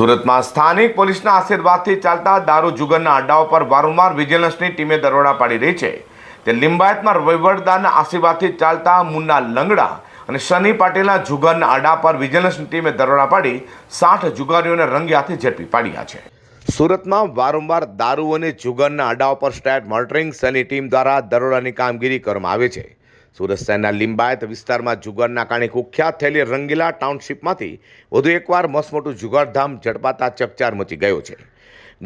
સુરતમાં સ્થાનિક પોલીસના આશીર્વાદથી ચાલતા દારૂ જુગરના અડ્ડાઓ પર વારંવાર વિજિલન્સની ટીમે દરોડા પાડી રહી છે. તે લિંબાયતમાં વહીવટદારના આશીર્વાદથી ચાલતા મુન્ના લંગડા અને શનિ પાટીલના જુગરના અડ્ડા પર વિજિલન્સની ટીમે દરોડા પાડી સાઠ જુગારીઓને રંગે હાથે ઝડપી પાડ્યા છે. સુરતમાં વારંવાર દારૂ અને જુગરના અડ્ડાઓ પર સ્ટેટ મોનિટરિંગ સેલની ટીમ દ્વારા દરોડાની કામગીરી કરવામાં આવે છે. સુરત શહેરના લિંબાયત વિસ્તારમાં જુગારના કારણે કુખ્યાત થયેલી રંગીલા ટાઉનશીપમાંથી વધુ એકવાર મસમોટું જુગારધામ ઝડપાતા ચકચાર મચી ગયો છે.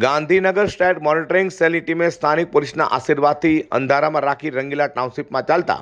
ગાંધીનગર સ્ટેટ મોનિટરિંગ સેલની ટીમે સ્થાનિક પોલીસના આશીર્વાદથી અંધારામાં રાખી રંગીલા ટાઉનશીપમાં ચાલતા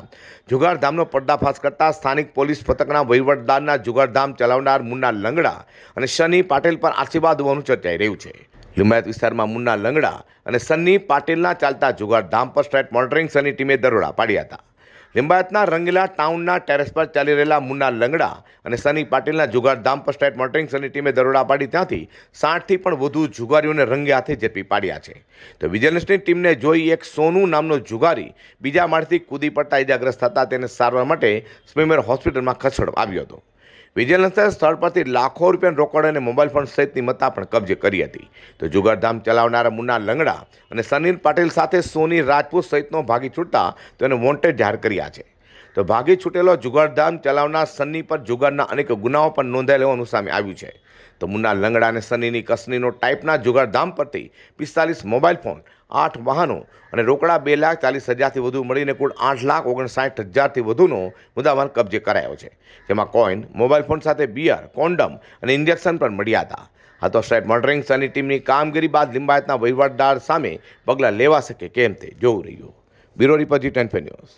જુગારધામનો પર્દાફાશ કરતા સ્થાનિક પોલીસ પથકના વહીવટદારના જુગારધામ ચલાવનાર મુન્ના લંગડા અને શનિ પાટીલ પર આશીર્વાદ હોવાનું ચર્ચાઈ રહ્યું છે. લિંબાયત વિસ્તારમાં મુન્ના લંગડા અને સન્ની પાટીલના ચાલતા જુગારધામ પર સ્ટેટ મોનિટરિંગ સેલની ટીમે દરોડા પાડ્યા હતા. લિંબાયતના રંગીલા ટાઉનના ટેરેસ પર ચાલી રહેલા મુન્ના લંગડા અને સની પાટીલના જુગારધામ પર સ્ટેટ મોનિટરિંગ સેલની ટીમે દરોડા પાડી ત્યાંથી સાઠથી પણ વધુ જુગારીઓને રંગે હાથે ઝડપી પાડ્યા છે. તો વિજિલન્સની ટીમને જોઈ એક સોનુ નામનો જુગારી બીજા માળથી કૂદી પડતા ઇજાગ્રસ્ત થતા તેને સારવાર માટે સ્મીમેર હોસ્પિટલમાં ખસેડવામાં આવ્યો હતો. વિજિલન્સે સ્થળ પરથી લાખો રૂપિયાનું રોકડ અને મોબાઈલ ફોન સહિતની મત્તા પણ કબજે કરી હતી. તો જુગારધામ ચલાવનારા મુન્ના લંગડા અને સનીલ પાટીલ સાથે સોની રાજપૂત સહિતનો ભાગી છૂટતા તેને વોન્ટેડ જાહેર કર્યા છે. તો ભાગી છૂટેલો જુગારધામ ચલાવનાર સન્ની પર જુગારના અનેક ગુનાઓ પણ નોંધાયેલ હોવાનું સામે આવ્યું છે. તો મુન્ના લંગડા અને સન્નીની કસનીનો ટાઈપના જુગારધામ પરથી પિસ્તાલીસ મોબાઈલ ફોન, આઠ વાહનો અને રોકડા બે લાખ ચાલીસ હજારથી વધુ મળીને કુલ આઠ લાખ ઓગણસાઠ હજારથી વધુનો મુદ્દામાલ કબજે કરાયો છે. જેમાં કોઈન, મોબાઈલ ફોન સાથે બિયર, કોન્ડમ અને ઇન્જેક્શન પણ મળ્યા હતા. આ તો સાહેબ મોનિટરિંગ સેલની ટીમની કામગીરી બાદ લિંબાયતના વહીવટદાર સામે પગલાં લેવા શકે કેમ તે જોવું રહ્યું. Bureau report G ten news.